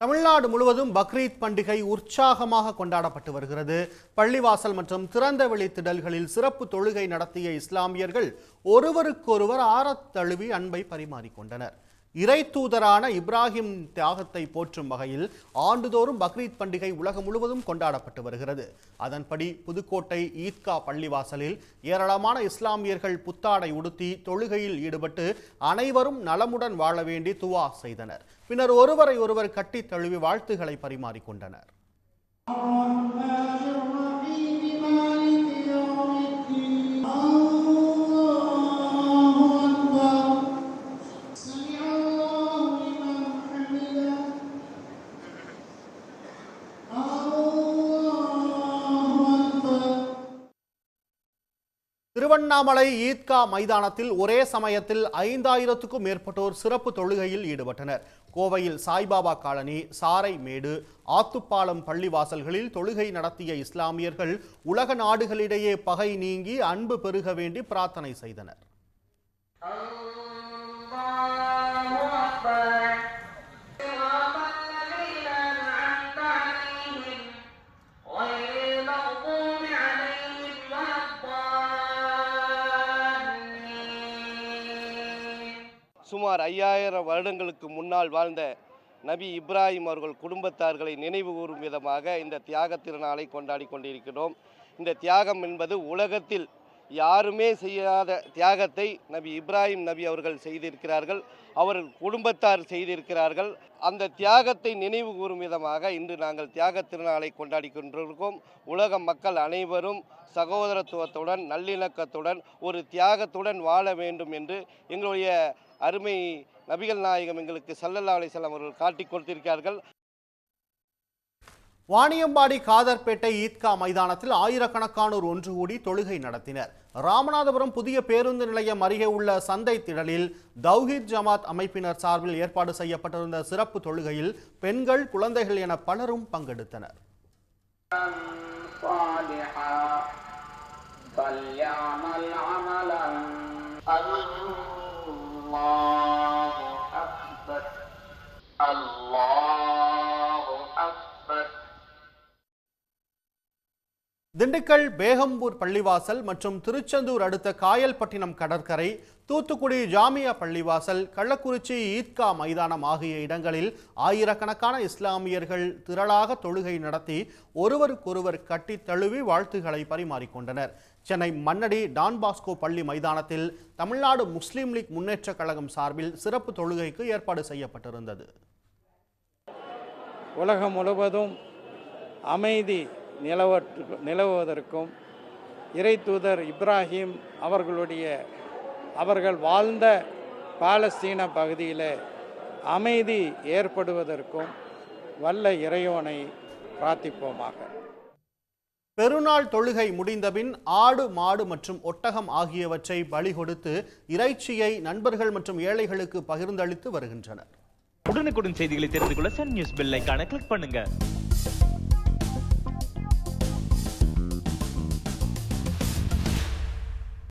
தமிழ்நாடு முழுவதும் பக்ரீத் பண்டிகை உற்சாகமாக கொண்டாடப்பட்டு வருகிறது. பள்ளிவாசல் மற்றும் திறந்தவெளி திடல்களில் சிறப்பு தொழுகை நடத்திய இஸ்லாமியர்கள் ஒருவருக்கொருவர் ஆறத்தழுவி அன்பை பரிமாறிக்கொண்டனர். இறை தூதரான இப்ராஹிம் தியாகத்தை போற்றும் வகையில் ஆண்டுதோறும் பக்ரீத் பண்டிகை உலகம் முழுவதும் கொண்டாடப்பட்டு வருகிறது. அதன்படி புதுக்கோட்டை ஈத்கா பள்ளிவாசலில் ஏராளமான இஸ்லாமியர்கள் புத்தாடை உடுத்தி தொழுகையில் ஈடுபட்டு அனைவரும் நலமுடன் வாழ வேண்டி துவா செய்தனர். பின்னர் ஒருவரை ஒருவர் கட்டித் தழுவி வாழ்த்துக்களை பரிமாறிக்கொண்டனர். திருவண்ணாமலை ஈத்கா மைதானத்தில் ஒரே சமயத்தில் ஐந்தாயிரத்துக்கும் மேற்பட்டோர் சிறப்பு தொழுகையில் ஈடுபட்டனர். கோவையில் சாய்பாபா காலனி சாரைமேடு ஆத்துப்பாலம் பள்ளிவாசல்களில் தொழுகை நடத்திய இஸ்லாமியர்கள் உலக நாடுகளிடையே பகை நீங்கி அன்பு பெருக வேண்டி பிரார்த்தனை செய்தனர். சுமார் ஐயாயிரம் வருடங்களுக்கு முன்னால் வாழ்ந்த நபி இப்ராஹிம் அவர்கள் குடும்பத்தார்களை நினைவு கூறும் விதமாக இந்த தியாக திருநாளை கொண்டாடி கொண்டிருக்கிறோம். இந்த தியாகம் என்பது உலகத்தில் யாருமே செய்யாத தியாகத்தை நபி இப்ராஹிம் நபி அவர்கள் செய்திருக்கிறார்கள். அவர்கள் குடும்பத்தார் செய்திருக்கிறார்கள். அந்த தியாகத்தை நினைவு கூறும் விதமாக இன்று நாங்கள் தியாக திருநாளை கொண்டாடி கொண்டிருக்கோம். உலக மக்கள் அனைவரும் சகோதரத்துவத்துடன் நல்லிணக்கத்துடன் ஒரு தியாகத்துடன் வாழ வேண்டும் என்று எங்களுடைய அருமை நபிகள் நாயகம் எங்களுக்கு சல்லல்லா அலிசல்லாம் அவர்கள் காட்டி கொடுத்திருக்கிறார்கள். வாணியம்பாடி காதர்பேட்டை ஈத்கா மைதானத்தில் ஆயிரக்கணக்கானோர் ஒன்று கூடி தொழுகை நடத்தினர் ராமநாதபுரம் புதிய பேருந்து நிலையம் அருகே உள்ள சந்தை திடலில் தௌஹீத் ஜமாத் அமைப்பினர் சார்பில் ஏற்பாடு செய்யப்பட்டிருந்த சிறப்பு தொழுகையில் பெண்கள் குழந்தைகள் என பலரும் பங்கெடுத்தனர் صالحا فليعمل عملا திண்டுக்கல் பேகம்பூர் பள்ளிவாசல் மற்றும் திருச்செந்தூர் அடுத்த காயல்பட்டினம் கடற்கரை தூத்துக்குடி ஜாமியா பள்ளிவாசல் கள்ளக்குறிச்சி ஈத்கா மைதானம் ஆகிய இடங்களில் ஆயிரக்கணக்கான இஸ்லாமியர்கள் திரளாக தொழுகை நடத்தி ஒருவருக்கொருவர் கட்டி தழுவி வாழ்த்துக்களை பரிமாறிக்கொண்டனர். சென்னை மன்னடி டான் பாஸ்கோ பள்ளி மைதானத்தில் தமிழ்நாடு முஸ்லீம் லீக் முன்னேற்றக் கழகம் சார்பில் சிறப்பு தொழுகைக்கு ஏற்பாடு செய்யப்பட்டிருந்தது. உலகம் முழுவதும் அமைதி நிலவற்று நிலவுவதற்கும் இறை தூதர் இப்ராஹிம் அவர்களுடைய அவர்கள் வாழ்ந்த பாலஸ்தீன பகுதியில் அமைதி ஏற்படுவதற்கும் வல்ல இறைவனை பிரார்த்திப்போமாக. பெருநாள் தொழுகை முடிந்தபின் ஆடு மாடு மற்றும் ஒட்டகம் ஆகியவற்றை பலி கொடுத்து இறைச்சியை நண்பர்கள் மற்றும் ஏழைகளுக்கு பகிர்ந்தளித்து வருகின்றனர். உடனுக்குடன் செய்திகளை தெரிந்து கொள்ள சன் நியூஸ் பெல் ஐகானை கிளிக் பண்ணுங்க.